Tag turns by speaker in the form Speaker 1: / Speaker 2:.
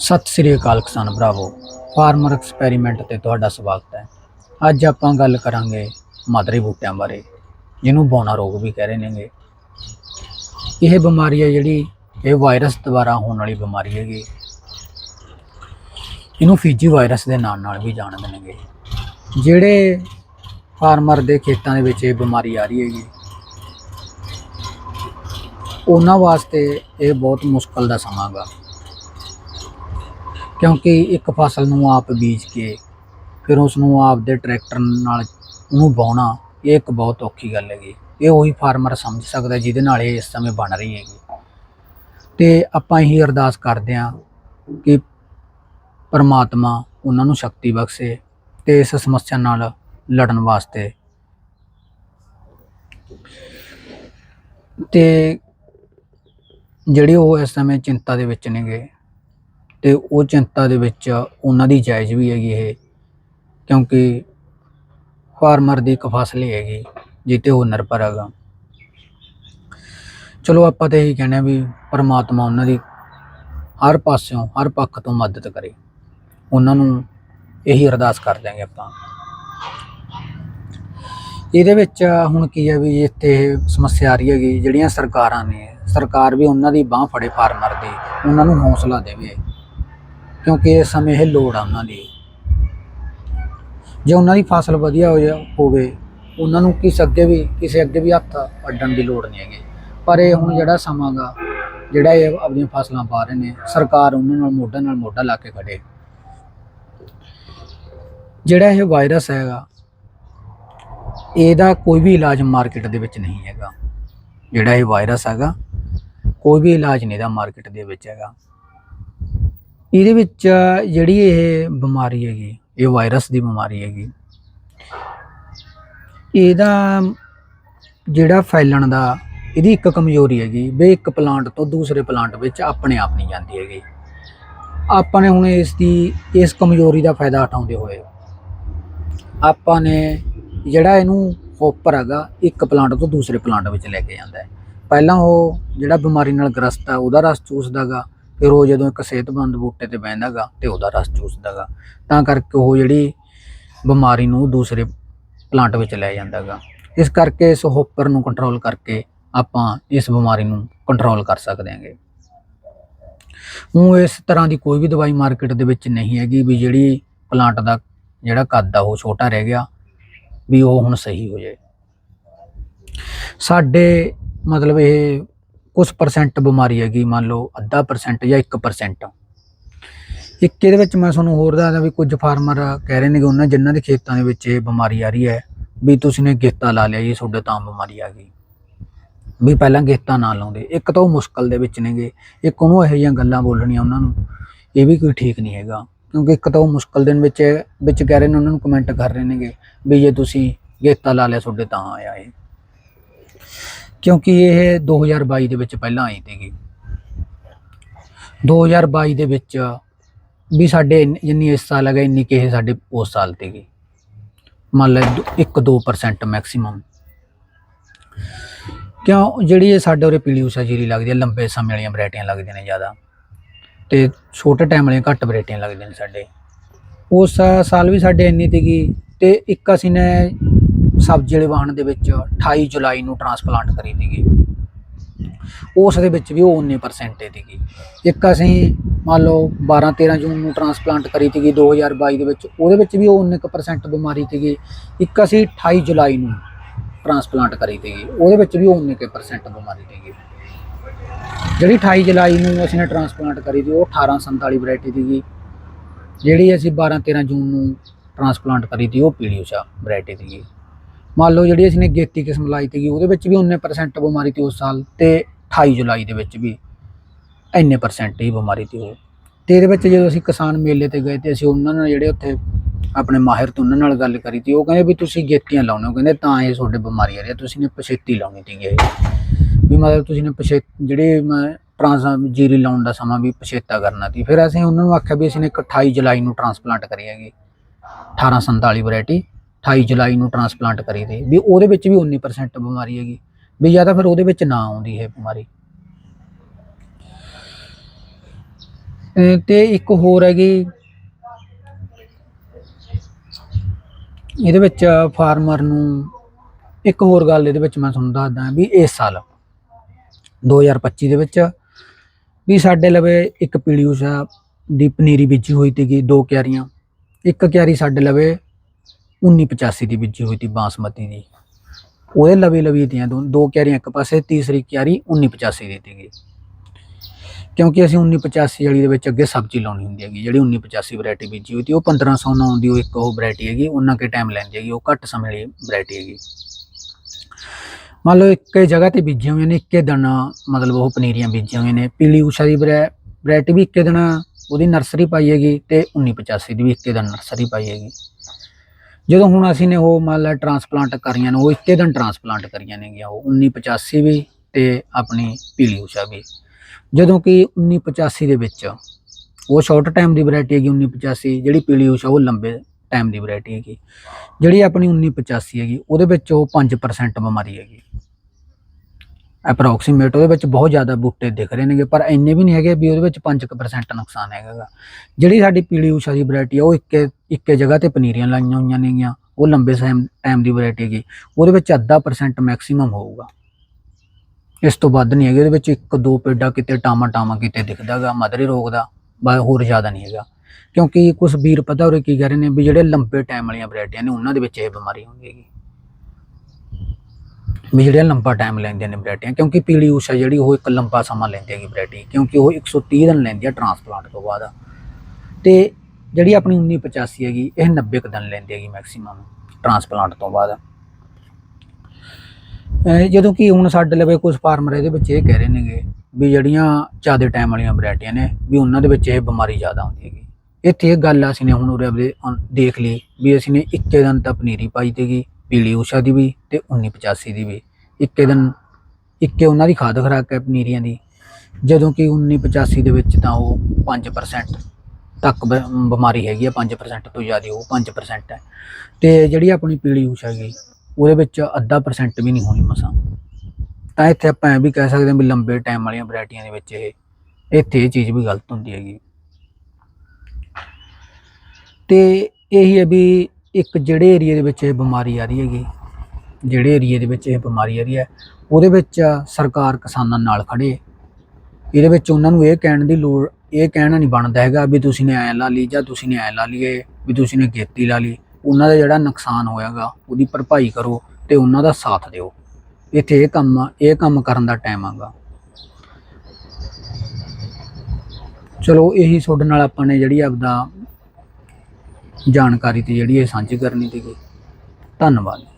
Speaker 1: ਸਤਿ ਸ੍ਰੀ ਅਕਾਲ ਕਿਸਾਨ ਭਰਾਵੋ, farmer experiment ਤੇ ਤੁਹਾਡਾ ਸਵਾਗਤ ਹੈ। ਅੱਜ ਆਪਾਂ ਗੱਲ ਕਰਾਂਗੇ ਮਦਰੀ ਬੂਟਿਆਂ ਬਾਰੇ, ਜਿਹਨੂੰ ਬੌਨਾ ਰੋਗ ਵੀ ਕਹਿ ਰਹੇ ਨੇਗੇ। ਇਹ ਬਿਮਾਰੀ ਹੈ ਜਿਹੜੀ ਇਹ ਵਾਇਰਸ ਦੁਆਰਾ ਹੋਣ ਵਾਲੀ ਬਿਮਾਰੀ ਹੈਗੀ। ਇਹਨੂੰ ਫੀਜੀ ਵਾਇਰਸ ਦੇ ਨਾਂ ਨਾਲ ਵੀ ਜਾਣਦੇ ਨੇਗੇ। ਜਿਹੜੇ ਫਾਰਮਰ ਦੇ ਖੇਤਾਂ ਦੇ ਵਿੱਚ ਇਹ ਬਿਮਾਰੀ ਆ ਰਹੀ ਹੈਗੀ, ਉਹਨਾਂ ਵਾਸਤੇ ਇਹ ਬਹੁਤ ਮੁਸ਼ਕਲ ਦਾ ਸਮਾਂ ਗਾ ਕਿਉਂਕਿ ਇੱਕ ਫਸਲ ਨੂੰ ਆਪ ਬੀਜ ਕੇ ਫਿਰ ਉਸ ਨੂੰ ਆਪ ਦੇ ਟਰੈਕਟਰ ਨਾਲ ਉਹਨੂੰ ਵਾਹੁਣਾ, ਇਹ ਇੱਕ ਬਹੁਤ ਔਖੀ ਗੱਲ ਹੈਗੀ। ਇਹ ਉਹੀ ਫਾਰਮਰ ਸਮਝ ਸਕਦਾ ਜਿਹਦੇ ਨਾਲ ਇਹ ਇਸ ਸਮੇਂ ਬਣ ਰਹੀ ਹੈਗੀ। ਤੇ ਆਪਾਂ ਇਹੀ ਅਰਦਾਸ ਕਰਦੇ ਹਾਂ ਕਿ ਪਰਮਾਤਮਾ ਉਹਨਾਂ ਨੂੰ ਸ਼ਕਤੀ ਬਖਸ਼ੇ ਤੇ ਇਸ ਸਮੱਸਿਆ ਨਾਲ ਲੜਨ ਵਾਸਤੇ। ਤੇ ਜਿਹੜੇ ਉਹ ਇਸ ਸਮੇਂ ਚਿੰਤਾ ਦੇ ਵਿੱਚ ਨੇਗੇ ਤੇ ਉਹ ਚਿੰਤਾ ਦੇ ਵਿੱਚ ਉਹਨਾਂ ਦੀ ਜਾਇਜ਼ ਵੀ ਹੈਗੀ ਇਹ, ਕਿਉਂਕਿ ਫਾਰਮਰ ਦੀ ਇੱਕ ਫਸਲ ਹੀ ਹੈਗੀ ਜਿੱਤੇ ਉਹ ਨਿਰਭਰ ਹੈਗਾ। ਚਲੋ ਆਪਾਂ ਤਾਂ ਇਹੀ ਕਹਿੰਦੇ ਆ ਵੀ ਪਰਮਾਤਮਾ ਉਹਨਾਂ ਦੀ ਹਰ ਪਾਸਿਓਂ, ਹਰ ਪੱਖ ਤੋਂ ਮਦਦ ਕਰੇ। ਉਹਨਾਂ ਨੂੰ ਇਹੀ ਅਰਦਾਸ ਕਰ ਦਿਆਂਗੇ ਆਪਾਂ। ਇਹਦੇ ਵਿੱਚ ਹੁਣ ਕੀ ਹੈ ਵੀ ਇੱਥੇ ਸਮੱਸਿਆ ਆ ਰਹੀ ਹੈਗੀ, ਜਿਹੜੀਆਂ ਸਰਕਾਰਾਂ ਨੇ, ਸਰਕਾਰ ਵੀ ਉਹਨਾਂ ਦੀ ਬਾਹ ਫੜੇ ਫਾਰਮਰ ਦੀ, ਉਹਨਾਂ ਨੂੰ ਹੌਸਲਾ ਦੇਵੇ। ਕਿਉਂਕਿ ਇਸ ਸਮੇਂ ਇਹ ਲੋੜ ਆ ਉਹਨਾਂ ਦੀ। ਜੇ ਉਹਨਾਂ ਦੀ ਫਸਲ ਵਧੀਆ ਹੋ ਜਾ ਹੋਵੇ, ਉਹਨਾਂ ਨੂੰ ਕਿਸ ਅੱਗੇ ਵੀ, ਕਿਸੇ ਅੱਗੇ ਵੀ ਹੱਥ ਅੱਡਣ ਦੀ ਲੋੜ ਨਹੀਂ ਹੈਗੀ। ਪਰ ਇਹ ਹੁਣ ਜਿਹੜਾ ਸਮਾਂ ਗਾ, ਜਿਹੜਾ ਇਹ ਆਪਣੀਆਂ ਫਸਲਾਂ ਪਾ ਰਹੇ ਨੇ, ਸਰਕਾਰ ਉਹਨਾਂ ਨਾਲ ਮੋਢਾ ਨਾਲ ਮੋਢਾ ਲਾ ਕੇ ਖੜੇ। ਜਿਹੜਾ ਇਹ ਵਾਇਰਸ ਹੈਗਾ, ਇਹਦਾ ਕੋਈ ਵੀ ਇਲਾਜ ਮਾਰਕੀਟ ਦੇ ਵਿੱਚ ਨਹੀਂ ਹੈਗਾ। ਜਿਹੜਾ ਇਹ ਵਾਇਰਸ ਹੈਗਾ, ਕੋਈ ਵੀ ਇਲਾਜ ਨਹੀਂ ਇਹਦਾ ਮਾਰਕੀਟ ਦੇ ਵਿੱਚ ਹੈਗਾ। ਇਹਦੇ ਵਿੱਚ ਜਿਹੜੀ ਇਹ ਬਿਮਾਰੀ ਹੈਗੀ, ਇਹ ਵਾਇਰਸ ਦੀ ਬਿਮਾਰੀ ਹੈਗੀ। ਇਹਦਾ ਜਿਹੜਾ ਫੈਲਣ ਦਾ, ਇਹਦੀ ਇੱਕ ਕਮਜ਼ੋਰੀ ਹੈਗੀ ਵੀ ਇੱਕ ਪਲਾਂਟ ਤੋਂ ਦੂਸਰੇ ਪਲਾਂਟ ਵਿੱਚ ਆਪਣੇ ਆਪ ਨਹੀਂ ਜਾਂਦੀ ਹੈਗੀ। ਆਪਾਂ ਨੇ ਹੁਣ ਇਸ ਦੀ, ਇਸ ਕਮਜ਼ੋਰੀ ਦਾ ਫਾਇਦਾ ਉਠਾਉਂਦੇ ਹੋਏ, ਆਪਾਂ ਨੇ ਜਿਹੜਾ ਇਹਨੂੰ ਹੋਪਰ ਹੈਗਾ, ਇੱਕ ਪਲਾਂਟ ਤੋਂ ਦੂਸਰੇ ਪਲਾਂਟ ਵਿੱਚ ਲੈ ਕੇ ਜਾਂਦਾ ਹੈ। ਪਹਿਲਾਂ ਉਹ ਜਿਹੜਾ ਬਿਮਾਰੀ ਨਾਲ ਗ੍ਰਸਤ ਆ, ਉਹਦਾ ਰਸ ਚੂਸਦਾਗਾ ਫਿਰ ਉਹ ਜਦੋਂ ਇੱਕ ਸਿਹਤਮੰਦ ਬੂਟੇ ਤੇ ਬਹਿੰਦਾਗਾ ਤੇ ਉਹਦਾ ਰਸ ਚੂਸਦਾਗਾ, ਤਾਂ ਕਰਕੇ ਉਹ ਜਿਹੜੀ ਬਿਮਾਰੀ ਨੂੰ ਦੂਸਰੇ ਪਲਾਂਟ ਵਿੱਚ ਲੈ ਜਾਂਦਾਗਾ। ਇਸ ਕਰਕੇ ਇਸ ਹੋਪਰ ਨੂੰ ਕੰਟਰੋਲ ਕਰਕੇ ਆਪਾਂ ਇਸ ਬਿਮਾਰੀ ਨੂੰ ਕੰਟਰੋਲ ਕਰ ਸਕਦੇ ਹਾਂਗੇ। ਉਹ ਇਸ ਤਰ੍ਹਾਂ ਦੀ ਕੋਈ ਵੀ ਦਵਾਈ ਮਾਰਕੀਟ ਦੇ ਵਿੱਚ ਨਹੀਂ ਹੈਗੀ ਵੀ ਜਿਹੜੀ ਪਲਾਂਟ ਦਾ ਜਿਹੜਾ ਕੱਦ ਆ ਉਹ ਛੋਟਾ ਰਹਿ ਗਿਆ, ਵੀ ਉਹ ਹੁਣ ਸਹੀ ਹੋ ਜਾਏ। ਸਾਡੇ ਮਤਲਬ ਇਹ ਕੁਝ ਪਰਸੈਂਟ ਬਿਮਾਰੀ ਹੈਗੀ, ਮੰਨ ਲਓ ਅੱਧਾ ਪਰਸੈਂਟ ਜਾਂ 1% ਇੱਕ ਇਹਦੇ ਵਿੱਚ ਮੈਂ ਤੁਹਾਨੂੰ ਹੋਰ ਦੱਸਦਾ ਵੀ ਕੁਝ ਫਾਰਮਰ ਕਹਿ ਰਹੇ ਨੇ ਕਿ ਉਹਨਾਂ, ਜਿਨ੍ਹਾਂ ਦੇ ਖੇਤਾਂ ਦੇ ਵਿੱਚ ਇਹ ਬਿਮਾਰੀ ਆ ਰਹੀ ਹੈ, ਵੀ ਤੁਸੀਂ ਨੇ ਗੇਤਾ ਲਾ ਲਿਆ ਜੀ, ਤੁਹਾਡੇ ਤਾਂ ਬਿਮਾਰੀ ਆ ਗਈ। ਵੀ ਪਹਿਲਾਂ ਗਿੱਤਾ ਨਾ ਲਾਉਂਦੇ। ਇੱਕ ਤਾਂ ਉਹ ਮੁਸ਼ਕਲ ਦੇ ਵਿੱਚ ਨੇਗੇ, ਇੱਕ ਉਹਨੂੰ ਇਹੋ ਜਿਹੀਆਂ ਗੱਲਾਂ ਬੋਲਣੀਆਂ ਉਹਨਾਂ ਨੂੰ, ਇਹ ਵੀ ਕੋਈ ਠੀਕ ਨਹੀਂ ਹੈਗਾ। ਕਿਉਂਕਿ ਇੱਕ ਤਾਂ ਉਹ ਮੁਸ਼ਕਲ ਦਿਨ ਵਿੱਚ ਵਿੱਚ ਕਹਿ ਰਹੇ ਨੇ, ਉਹਨਾਂ ਨੂੰ ਕਮੈਂਟ ਕਰ ਰਹੇ ਨੇਗੇ, ਵੀ ਜੇ ਤੁਸੀਂ ਗੇਤਾ ਲਾ ਲਿਆ, ਤੁਹਾਡੇ ਤਾਂ ਆਇਆ ਇਹ। ਕਿਉਂਕਿ ਇਹ 2022 ਦੇ ਵਿੱਚ ਪਹਿਲਾਂ ਆਈ ਸੀਗੀ। 2022 ਦੇ ਵਿੱਚ ਵੀ ਸਾਡੇ ਜਿੰਨੀ ਇਸ ਸਾਲ ਹੈਗਾ, ਇੰਨੀ ਕਿ ਇਹ ਸਾਡੇ ਉਸ ਸਾਲ ਤੇਗੀ ਮੰਨ ਲੈ 1-2% ਮੈਕਸਿਮਮ ਕਿਉਂ? ਜਿਹੜੀ ਇਹ ਸਾਡੇ ਉਰੇ ਪੀਲੀ ਜੀਰੀ ਲੱਗਦੀ ਹੈ, ਲੰਬੇ ਸਮੇਂ ਵਾਲੀਆਂ ਵੈਰਾਈਟੀਆਂ ਲੱਗਦੀਆਂ ਨੇ ਜ਼ਿਆਦਾ। ਤੇ ਛੋਟੇ ਟਾਈਮ ਵਾਲੀਆਂ ਘੱਟ ਵੈਰਾਈਟੀਆਂ ਲੱਗਦੀਆਂ ਨੇ ਸਾਡੇ। ਉਸ ਸਾਲ ਵੀ ਸਾਡੇ ਇੰਨੀ ਤੀਗੀ ਤੇ ਇੱਕ ਅਸੀਂ ਨੇ ਸਬਜ਼ੀ ਵਾਲੇ ਵਾਹਣ ਦੇ ਵਿੱਚ 28 ਜੁਲਾਈ ਨੂੰ ਟਰਾਂਸਪਲਾਂਟ ਕਰੀ ਸੀਗੀ। ਉਸ ਦੇ ਵਿੱਚ ਵੀ ਉਹ 19% ਸੀਗੀ। ਇੱਕ ਅਸੀਂ ਮੰਨ ਲਓ 12 13 ਜੂਨ ਨੂੰ ਟਰਾਂਸਪਲਾਂਟ ਕਰੀ ਸੀਗੀ 2022 ਦੇ ਵਿੱਚ, ਉਹਦੇ ਵਿੱਚ ਵੀ ਉਹ 19% ਬਿਮਾਰੀ ਸੀਗੀ। ਇੱਕ ਅਸੀਂ 28 ਜੁਲਾਈ ਨੂੰ ਟਰਾਂਸਪਲਾਂਟ ਕਰੀ ਸੀਗੀ, ਉਹਦੇ ਵਿੱਚ ਵੀ ਉਹ 19% ਬਿਮਾਰੀ ਸੀਗੀ। ਜਿਹੜੀ 28 ਜੁਲਾਈ ਨੂੰ ਅਸੀਂ ਨੇ ਟਰਾਂਸਪਲਾਂਟ ਕਰੀ ਸੀ, ਉਹ 1847 ਵੈਰਾਈਟੀ ਸੀਗੀ। ਜਿਹੜੀ ਅਸੀਂ 12 13 ਜੂਨ ਨੂੰ ਟਰਾਂਸਪਲਾਂਟ ਕਰੀ ਸੀ, ਉਹ ਪੀਲੀ ਉਸ਼ਾ ਵੈਰਾਈਟੀ ਸੀਗੀ। ਮੰਨ ਲਓ ਜਿਹੜੀ ਅਸੀਂ ਨੇ ਗੇਤੀ ਕਿਸਮ ਲਾਈ ਤੀਗੀ ਉਹਦੇ ਵਿੱਚ ਵੀ 19% ਬਿਮਾਰੀ ਤੀ ਉਸ ਸਾਲ ਤੇ 28 ਜੁਲਾਈ ਦੇ ਵਿੱਚ ਵੀ ਇੰਨੇ ਪਰਸੈਂਟ ਹੀ ਬਿਮਾਰੀ ਤੀ ਉਹ। ਤੇ ਇਹਦੇ ਵਿੱਚ ਜਦੋਂ ਅਸੀਂ ਕਿਸਾਨ ਮੇਲੇ ਤੇ ਗਏ ਤੇ ਅਸੀਂ ਉਹਨਾਂ ਨਾਲ ਜਿਹੜੇ ਉੱਥੇ ਆਪਣੇ ਮਾਹਿਰ ਤੋਂ ਉਹਨਾਂ ਨਾਲ ਗੱਲ ਕਰੀ ਤੀ ਉਹ ਕਹਿੰਦੇ ਵੀ ਤੁਸੀਂ ਗੇਤੀਆਂ ਲਾਉਣੇ ਹੋ, ਕਹਿੰਦੇ ਤਾਂ ਇਹ ਤੁਹਾਡੇ ਬਿਮਾਰੀ ਆ ਰਹੀ ਤੁਸੀਂ ਨੇ ਪਛੇਤੀ ਲਾਉਣੀ ਸੀਗੀ ਇਹ। ਵੀ ਮਤਲਬ ਤੁਸੀਂ ਨੇ ਪਛੇ, ਜਿਹੜੇ ਟਰਾਂਸ, ਜੀਰੀ ਲਾਉਣ ਦਾ ਸਮਾਂ ਵੀ ਪਛੇਤਾ ਕਰਨਾ ਤੀ ਫਿਰ ਅਸੀਂ ਉਹਨਾਂ ਨੂੰ ਆਖਿਆ ਵੀ ਅਸੀਂ ਨੇ ਇੱਕ 28 ਜੁਲਾਈ ਨੂੰ ਟਰਾਂਸਪਲਾਂਟ ਕਰੀ ਹੈਗੀ। 1847 ਵੈਰਾਈਟੀ 28 ਜੁਲਾਈ ਨੂੰ ਟਰਾਂਸਪਲਾਂਟ ਕਰੀ ਦੇ। ਵੀ ਉਹਦੇ ਵਿੱਚ ਵੀ 19% ਬਿਮਾਰੀ ਹੈਗੀ। ਵੀ ਜਾਂ ਤਾਂ ਫਿਰ ਉਹਦੇ ਵਿੱਚ ਨਾ ਆਉਂਦੀ ਹੈ ਬਿਮਾਰੀ। ਅਹ ਤੇ ਇੱਕ ਹੋਰ ਹੈਗੀ। ਇਹਦੇ ਵਿੱਚ ਫਾਰਮਰ ਨੂੰ ਇੱਕ ਹੋਰ ਗੱਲ ਇਹਦੇ ਵਿੱਚ ਮੈਂ ਤੁਹਾਨੂੰ ਦੱਸਦਾ ਵੀ ਇਸ ਸਾਲ 2025 ਦੇ ਵਿੱਚ ਵੀ ਸਾਡੇ ਲਵੇ ਇੱਕ ਪੀਲੀ ਊਸ਼ਾ ਦੀ ਪਨੀਰੀ ਬੀਜੀ ਹੋਈ ਸੀਗੀ ਦੋ ਕਿਆਰੀਆਂ। ਇੱਕ ਕਿਆਰੀ ਸਾਡੇ ਲਵੇ 1985 ਦੀ ਬੀਜੀ ਹੋਈ ਸੀ ਬਾਸਮਤੀ ਦੀ। ਉਹਦੇ ਲਵੇ ਲਵੀ ਦੀਆਂ ਦੋ ਦੋ ਕਿਆਰੀਆਂ, ਇੱਕ ਪਾਸੇ ਤੀਸਰੀ ਕਿਆਰੀ 1985 ਦੀ ਸੀਗੀ। ਕਿਉਂਕਿ ਅਸੀਂ 1985 ਵਾਲੀ ਦੇ ਵਿੱਚ ਅੱਗੇ ਸਬਜ਼ੀ ਲਾਉਣੀ ਹੁੰਦੀ ਹੈਗੀ, ਜਿਹੜੀ 1985 ਵੈਰਾਈਟੀ ਬੀਜੀ ਹੋਈ ਸੀ ਉਹ 1509 ਦੀ ਉਹ ਇੱਕ ਉਹ ਵੈਰਾਈਟੀ ਹੈਗੀ, ਉਹਨਾਂ ਕੇ ਟਾਈਮ ਲੈਂਦੀ ਹੈਗੀ, ਉਹ ਘੱਟ ਸਮੇਂ ਲਈ ਵੈਰਾਈਟੀ ਹੈਗੀ। ਮੰਨ ਲਓ ਇੱਕੇ ਜਗ੍ਹਾ ਤੇ ਬੀਜੀਆਂ ਹੋਈਆਂ ਨੇ, ਇੱਕੇ ਦਿਨ ਮਤਲਬ ਉਹ ਪਨੀਰੀਆਂ ਬੀਜੀਆਂ ਹੋਈਆਂ ਨੇ, ਪੀਲੀ ਊਸ਼ਾ ਦੀ ਵੈਰਾਈਟੀ ਵੀ ਇੱਕੇ ਦਿਨ ਉਹਦੀ ਨਰਸਰੀ ਪਾਈ ਹੈਗੀ ਤੇ 1985 ਦੀ ਵੀ ਇੱਕੇ ਦਿਨ ਨਰਸਰੀ ਪਾਈ ਹੈਗੀ। ਜਦੋਂ ਹੁਣ ਅਸੀਂ ਨੇ ਉਹ ਮੰਨ ਲਾ ਟਰਾਂਸਪਲਾਂਟ ਕਰੀਆਂ ਨੇ, ਉਹ ਇੱਕੇ ਦਿਨ ਟਰਾਂਸਪਲਾਂਟ ਕਰੀਆਂ ਨੇਗੀਆਂ, ਉਹ 1985 ਵੀ ਤੇ ਆਪਣੀ ਪੀਲੀ ਊਸ਼ਾ ਵੀ। ਜਦੋਂ ਕਿ 1985 ਦੇ ਵਿੱਚ ਉਹ ਸ਼ਾਰਟ ਟਾਈਮ ਦੀ ਵੈਰਾਈਟੀ ਹੈਗੀ 1985 ਜਿਹੜੀ ਪੀਲੀ ਊਸ਼ਾ ਉਹ ਲੰਬੇ ਟਾਈਮ ਦੀ ਵੈਰਾਈਟੀ ਹੈਗੀ। ਜਿਹੜੀ ਆਪਣੀ 1985 ਹੈਗੀ, ਉਹਦੇ ਵਿੱਚ ਉਹ 5% ਬਿਮਾਰੀ ਹੈਗੀ। ਅਪਰੋਕਸੀਮੇਟ ਉਹਦੇ ਵਿੱਚ ਬਹੁਤ ਜ਼ਿਆਦਾ ਬੂਟੇ ਦਿਖ ਰਹੇ ਨੇਗੇ, ਪਰ ਇੰਨੇ ਵੀ ਨਹੀਂ ਹੈਗੇ ਵੀ ਉਹਦੇ ਵਿੱਚ 5% ਨੁਕਸਾਨ ਹੈਗਾ ਗਾ। ਜਿਹੜੀ ਸਾਡੀ ਪੀਲੀ ਊਸ਼ਾ ਦੀ ਵੈਰਾਈਟੀ ਆ, ਉਹ ਇੱਕੇ ਇੱਕੇ ਜਗ੍ਹਾ ਤੇ ਪਨੀਰੀਆਂ ਲਾਈਆਂ ਹੋਈਆਂ ਨੇਗੀਆਂ, ਉਹ ਲੰਬੇ ਟਾਈਮ ਦੀ ਵੈਰਾਈਟੀ ਹੈਗੀ, ਉਹਦੇ ਵਿੱਚ ਅੱਧਾ ਪਰਸੈਂਟ ਮੈਕਸਿਮਮ ਹੋਊਗਾ। ਇਸ ਤੋਂ ਵੱਧ ਨਹੀਂ ਹੈਗੇ, ਉਹਦੇ ਵਿੱਚ ਇੱਕ ਦੋ ਪੇਡਾ ਕਿਤੇ ਟਾਮਾ ਟਾਮਾ ਕਿਤੇ ਦਿਖਦਾਗਾ ਮਦਰੇ ਰੋਗ ਦਾ ਬਾ ਹੋਰ ਜ਼ਿਆਦਾ ਨਹੀਂ ਹੈਗਾ। ਕਿਉਂਕਿ ਕੁਝ ਵੀਰ ਪਤਾ ਉਰੇ ਕੀ ਕਹਿ ਰਹੇ ਨੇ ਵੀ ਜਿਹੜੇ ਲੰਬੇ ਟਾਈਮ ਵਾਲੀਆਂ ਵੈਰਾਈਟੀਆਂ ਨੇ, ਉਹਨਾਂ ਦੇ ਵਿੱਚ ਇਹ ਬਿਮਾਰੀ ਹੁੰਦੀ ਹੈਗੀ। ਵੀ ਜਿਹੜੀਆਂ ਲੰਬਾ ਟਾਈਮ ਲੈਂਦੀਆਂ ਨੇ ਵੈਰਾਈਟੀਆਂ ਕਿਉਂਕਿ ਪੀਲੀ ਊਸ਼ਾ ਜਿਹੜੀ ਉਹ ਇੱਕ ਲੰਬਾ ਸਮਾਂ ਲੈਂਦੀ ਹੈਗੀ ਵੈਰਾਈਟੀ ਕਿਉਂਕਿ ਉਹ 130 ਦਿਨ ਲੈਂਦੀ ਹੈ ਟਰਾਂਸਪਲਾਂਟ ਤੋਂ ਬਾਅਦ। ਤੇ ਜਿਹੜੀ ਆਪਣੀ 1985 ਹੈਗੀ, ਇਹ 90 ਕੁ ਦਿਨ ਲੈਂਦੀ ਹੈਗੀ ਮੈਕਸਿਮਮ ਟਰਾਂਸਪਲਾਂਟ ਤੋਂ ਬਾਅਦ। ਜਦੋਂ ਕਿ ਹੁਣ ਸਾਡੇ ਲਵੇ ਕੁਝ ਫਾਰਮਰ ਇਹਦੇ ਵਿੱਚ ਇਹ ਕਹਿ ਰਹੇ ਨੇਗੇ ਵੀ ਜਿਹੜੀਆਂ ਜ਼ਿਆਦਾ ਟਾਈਮ ਵਾਲੀਆਂ ਵੈਰਾਈਟੀਆਂ ਨੇ, ਵੀ ਉਹਨਾਂ ਦੇ ਵਿੱਚ ਇਹ ਬਿਮਾਰੀ ਜ਼ਿਆਦਾ ਆਉਂਦੀ ਹੈਗੀ। ਇੱਥੇ ਇਹ ਗੱਲ ਅਸੀਂ ਨੇ ਹੁਣ ਉਰੇ ਆਪਦੇ ਦੇਖ ਲਈ ਵੀ ਅਸੀਂ ਨੇ ਇੱਕੇ ਦਿਨ ਤਾਂ ਪਨੀਰੀ ਪਾਈ ਤੇਗੀ ਪੀਲੀ ਊਸ਼ਾ ਦੀ ਵੀ ਤੇ 1985 ਦੀ ਵੀ। ਇੱਕੇ ਦਿਨ, ਇੱਕੇ ਉਹਨਾਂ ਦੀ ਖਾਦ ਖਰਾਕ ਹੈ ਪਨੀਰੀਆਂ ਦੀ। ਜਦੋਂ ਕਿ 1985 ਦੇ ਵਿੱਚ ਤਾਂ ਉਹ 5% ਤੱਕ ਬ- ਬਿਮਾਰੀ ਹੈਗੀ ਆ 5% ਤੋਂ ਜ਼ਿਆਦਾ ਉਹ 5% ਹੈ। ਤੇ ਜਿਹੜੀ ਆਪਣੀ ਪੀਲੀ ਊਸ਼ਾ ਹੈਗੀ, ਉਹਦੇ ਵਿੱਚ ਅੱਧਾ ਪਰਸੈਂਟ ਵੀ ਨਹੀਂ ਹੋਣੀ ਮਸਾਂ। ਤਾਂ ਇੱਥੇ ਆਪਾਂ ਇਹ ਵੀ ਕਹਿ ਸਕਦੇ ਹਾਂ ਵੀ ਲੰਬੇ ਟਾਈਮ ਵਾਲੀਆਂ ਵੈਰਾਈਟੀਆਂ ਦੇ ਵਿੱਚ ਇਹ, ਇੱਥੇ ਇਹ ਚੀਜ਼ ਵੀ ਗਲਤ ਹੁੰਦੀ ਹੈਗੀ। ਤੇ ਇਹੀ ਹੈ ਵੀ ਇੱਕ ਜਿਹੜੇ ਏਰੀਆ ਦੇ ਵਿੱਚ ਇਹ ਬਿਮਾਰੀ ਆ ਰਹੀ ਹੈਗੀ, ਜਿਹੜੇ ਏਰੀਆ ਦੇ ਵਿੱਚ ਇਹ ਬਿਮਾਰੀ ਆ ਰਹੀ ਹੈ, ਉਹਦੇ ਵਿੱਚ ਸਰਕਾਰ ਕਿਸਾਨਾਂ ਨਾਲ ਖੜੇ ਇਹਦੇ ਵਿੱਚ ਉਹਨਾਂ ਨੂੰ ਇਹ ਕਹਿਣ ਦੀ ਲੋੜ, ਇਹ ਕਹਿਣਾ ਨਹੀਂ ਬਣਦਾ ਹੈਗਾ ਵੀ ਤੁਸੀਂ ਨੇ ਐ ਲਾ ਲਈ ਜਾਂ ਤੁਸੀਂ ਨੇ ਐ ਲਾ ਲਈਏ ਵੀ ਤੁਸੀਂ ਨੇ ਖੇਤੀ ਲਾ ਲਈ। ਉਹਨਾਂ ਦਾ ਜਿਹੜਾ ਨੁਕਸਾਨ ਹੋਇਆਗਾ ਉਹਦੀ ਭਰਪਾਈ ਕਰੋ ਤੇ ਉਹਨਾਂ ਦਾ ਸਾਥ ਦਿਓ। ਇੱਥੇ ਇਹ ਕੰਮ ਆ- ਇਹ ਕੰਮ ਕਰਨ ਦਾ ਟਾਈਮ ਆਗਾ ਚਲੋ, ਇਹੀ ਤੁਹਾਡੇ ਨਾਲ ਆਪਾਂ ਨੇ ਜਿਹੜੀ ਆਪਦਾ ਜਾਣਕਾਰੀ ਤੇ ਜਿਹੜੀ ਇਹ ਸਾਂਝੀ ਕਰਨੀ ਸੀਗੀ। ਧੰਨਵਾਦ।